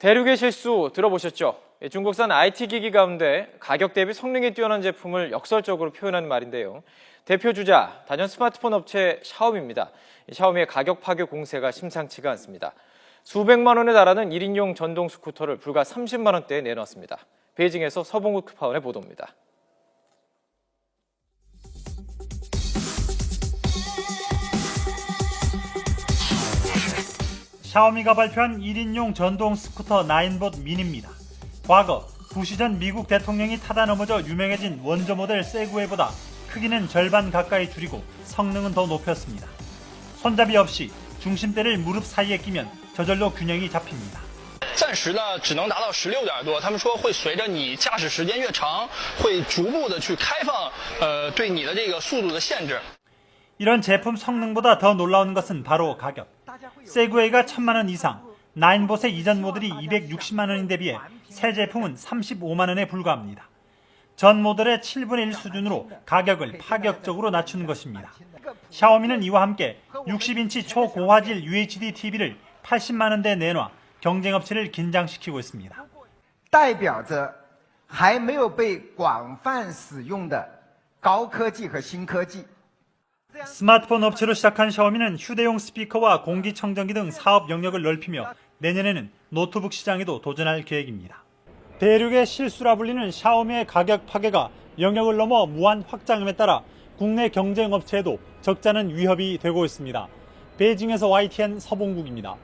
대륙의 실수 들어보셨죠? 예, 중국산 IT 기기 가운데 가격 대비 성능이 뛰어난 제품을 역설적으로 표현하는 말인데요. 대표 주자 단연 스마트폰 업체 샤오미입니다. 이 샤오미의 가격 파괴 공세가 심상치가 않습니다. 수백만 원에 달하는 1인용 전동 스쿠터를 불과 30만 원대에 내놨습니다. 베이징에서 서봉국 특파원의 보도입니다. 샤오미가 발표한 1인용 전동 스쿠터 나인봇 미니입니다. 과거 부시 전 미국 대통령이 타다 넘어져 유명해진 원조 모델 세그웨이보다 크기는 절반 가까이 줄이고 성능은 더 높였습니다. 손잡이 없이 중심대를 무릎 사이에 끼면 저절로 균형이 잡힙니다. 暂时呢只能达到十六点多，他们说会随着你驾驶时间越长，会逐步的去开放呃对你的这个速度的限制。 이런 제품 성능보다 더 놀라운 것은 바로 가격. 세그웨이가 1000만 원 이상, 나인봇의 이전 모델이 260만 원인데 비해 새 제품은 35만 원에 불과합니다. 전 모델의 7분의 1 수준으로 가격을 파격적으로 낮춘 것입니다. 샤오미는 이와 함께 60인치 초고화질 UHD TV를 80만 원대에 내놔 경쟁 업체를 긴장시키고 있습니다. 代表着还没有被广泛使用的高科技和新科技。 스마트폰 업체로 시작한 샤오미는 휴대용 스피커와 공기청정기 등 사업 영역을 넓히며 내년에는 노트북 시장에도 도전할 계획입니다. 대륙의 실수라 불리는 샤오미의 가격 파괴가 영역을 넘어 무한 확장함에 따라 국내 경쟁 업체에도 적잖은 위협이 되고 있습니다. 베이징에서 YTN 서봉국입니다.